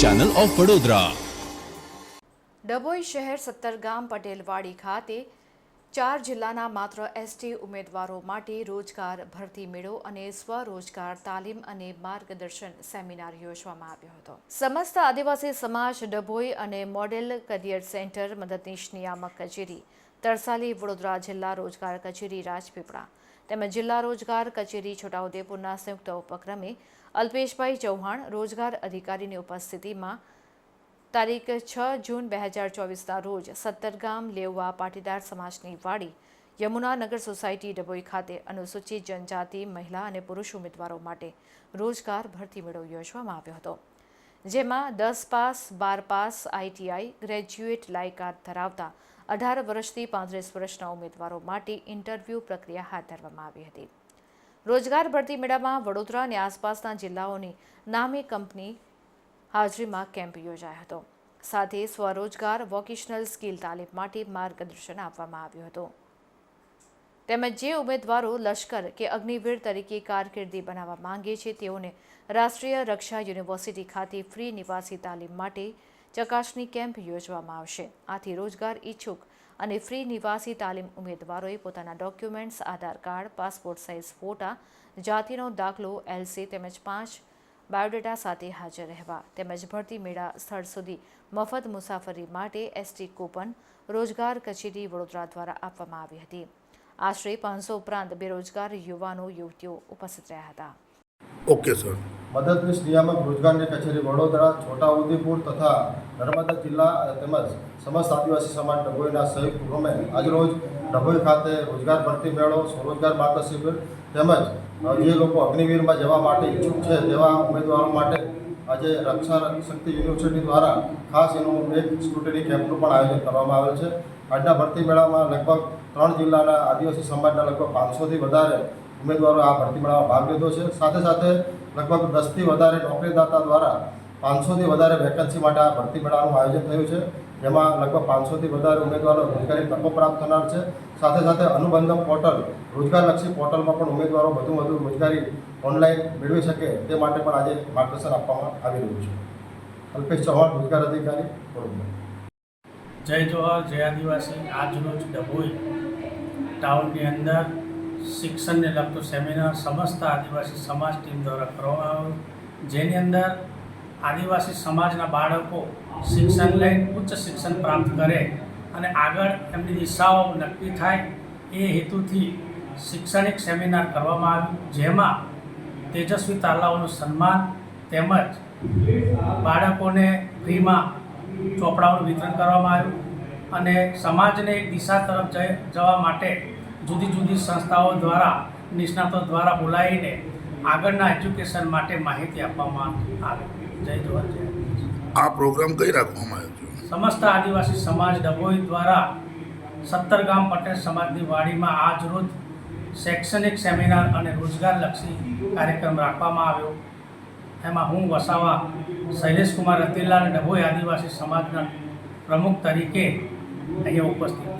Channel of Vadodara Dabhoi શહેર સત્તરગામ પટેલવાડી ખાતે ચાર જિલ્લાના માત્ર એસટી ઉમેદવારો માટે રોજગાર ભરતી મેળો અને સ્વરોજગાર તાલીમ અને માર્ગદર્શન સેમિનાર યોજવામાં આવ્યો હતો. સમસ્ત આદિવાસી સમાજ ડભોઈ અને મોડેલ કરિયર સેન્ટર મદદનીશ નિયામક કચેરી, તરસાલી વડોદરા જિલ્લા રોજગાર કચેરી રાજપીપળા તેમજ જિલ્લા રોજગાર કચેરી છોટાઉદેપુરના સંયુક્ત ઉપક્રમે અલ્પેશભાઈ ચૌહાણ રોજગાર અધિકારીની ઉપસ્થિતિમાં તારીખ છ જૂન બે હજાર ચોવીસના રોજ સત્તરગામ લેવવા પાટીદાર સમાજની વાડી યમુનાનગર સોસાયટી ડભોઈ ખાતે અનુસૂચિત જનજાતિ મહિલા અને પુરુષ ઉમેદવારો માટે રોજગાર ભરતી મેળો યોજવામાં આવ્યો હતો. જેમાં દસ પાસ, બાર પાસ આઈટીઆઈ ગ્રેજ્યુએટ લાયકાત ધરાવતા અઢાર વર્ષથી પાંત્રીસ વર્ષના ઉમેદવારો માટે ઇન્ટરવ્યૂ પ્રક્રિયા હાથ ધરવામાં આવી હતી. રોજગાર ભરતી મેળામાં વડોદરા અને આસપાસના જિલ્લાઓની નામી કંપની હાજરીમાં કેમ્પ યોજાયો હતો. સાથે સ્વરોજગાર, વોકેશનલ સ્કિલ તાલીમ માટે માર્ગદર્શન આપવામાં આવ્યું હતું. તેમજ જે ઉમેદવારો લશ્કર કે અગ્નિવીર તરીકે કારકિર્દી બનાવવા માંગે છે, તેઓને રાષ્ટ્રીય રક્ષા યુનિવર્સિટી ખાતે ફ્રી નિવાસી તાલીમ માટે ચકાસણી કેમ્પ યોજવામાં આવશે. આથી રોજગાર ઈચ્છુક અને ફ્રી નિવાસી તાલીમ ઉમેદવારોએ પોતાના documents, Aadhaar card, passport size ફોટા, જાતિનો દાખલો, એલસી તેમજ પાંચ બાયોડેટા સાથે હાજર રહેવા તેમજ ભરતી મેળા સ્થળ સુધી મફત મુસાફરી માટે એસટી કૂપન રોજગાર કચેરી વડોદરા દ્વારા આપવામાં આવી હતી. આશરે પાંચસો ઉપરાંત બેરોજગાર યુવાનો યુવતીઓ ઉપસ્થિત રહ્યા હતા. ઓકે સર મદદનીશ નિયામક રોજગારની કચેરી વડોદરા છોટાઉદેપુર તથા નર્મદા જિલ્લા તેમજ સમસ્ત આદિવાસી સમાજ ડભોઈના સંયુક્ત ઉપક્રમે આજરોજ ડભોઈ ખાતે રોજગાર ભરતી મેળો સ્વરોજગાર માર્ગ શિબિર તેમજ જે લોકો અગ્નિવીરમાં જવા માટે ઈચ્છુક છે તેવા ઉમેદવારો માટે આજે રક્ષા શક્તિ યુનિવર્સિટી દ્વારા ખાસ એનું એક સ્કૂટરી કેમ્પનું પણ આયોજન કરવામાં આવેલ છે. આજના ભરતી મેળામાં લગભગ ત્રણ જિલ્લાના આદિવાસી સમાજના લગભગ પાંચસોથી વધારે ઉમેદવારો આ ભરતી મેળામાં ભાગ લીધો છે. સાથે સાથે લગભગ દસથી વધારે નોકરીદાતા દ્વારા પાંચસોથી વધારે વેકન્સી માટે આ ભરતી મેળાનું આયોજન થયું છે. જેમાં લગભગ પાંચસોથી વધારે ઉમેદવારો રોજગારી તકો પ્રાપ્ત થનાર છે. સાથે સાથે અનુબંધમ પોર્ટલ, રોજગારલક્ષી પોર્ટલમાં પણ ઉમેદવારો વધુ વધુ રોજગારી ઓનલાઈન મેળવી શકે તે માટે પણ આજે માર્ગદર્શન આપવામાં આવી રહ્યું છે. અલ્પેશ ચૌહાણ, રોજગાર અધિકારી વડોદરા જય જોહર જય આદિવાસી. આજરોજ ડભોઈ ટાઉનની અંદર શિક્ષણને લગતો સેમિનાર સમસ્ત આદિવાસી સમાજ ટીમ દ્વારા કરવામાં આવ્યો. જેની અંદર આદિવાસી સમાજના બાળકો શિક્ષણ લઈ ઉચ્ચ શિક્ષણ પ્રાપ્ત કરે અને આગળ એમની દિશાઓ નક્કી થાય એ હેતુથી શૈક્ષણિક સેમિનાર કરવામાં આવ્યું, જેમાં તેજસ્વી તાલાઓનું સન્માન તેમજ બાળકોને ફ્રીમાં ચોપડાઓનું વિતરણ કરવામાં આવ્યું અને સમાજને એક દિશા તરફ જવા માટે જુદી જુદી સંસ્થાઓ દ્વારા નિષ્ણાતો દ્વારા બોલાવીને આગળના એજ્યુકેશન માટે માહિતી આપવામાં આવે. જય જોહર જય આ પ્રોગ્રામ કઈ રાખવામાં આવ્યો છે? સમસ્ત આદિવાસી સમાજ ડભોઈ દ્વારા સત્તર ગામ પટેલ સમાજની વાડીમાં આજ રોજ શૈક્ષણિક સેમિનાર અને રોજગારલક્ષી કાર્યક્રમ રાખવામાં આવ્યો. એમાં હું વસાવા શૈલેષ કુમાર રતિલાલ ડભોઈ આદિવાસી સમાજના પ્રમુખ તરીકે અહીંયા ઉપસ્થિત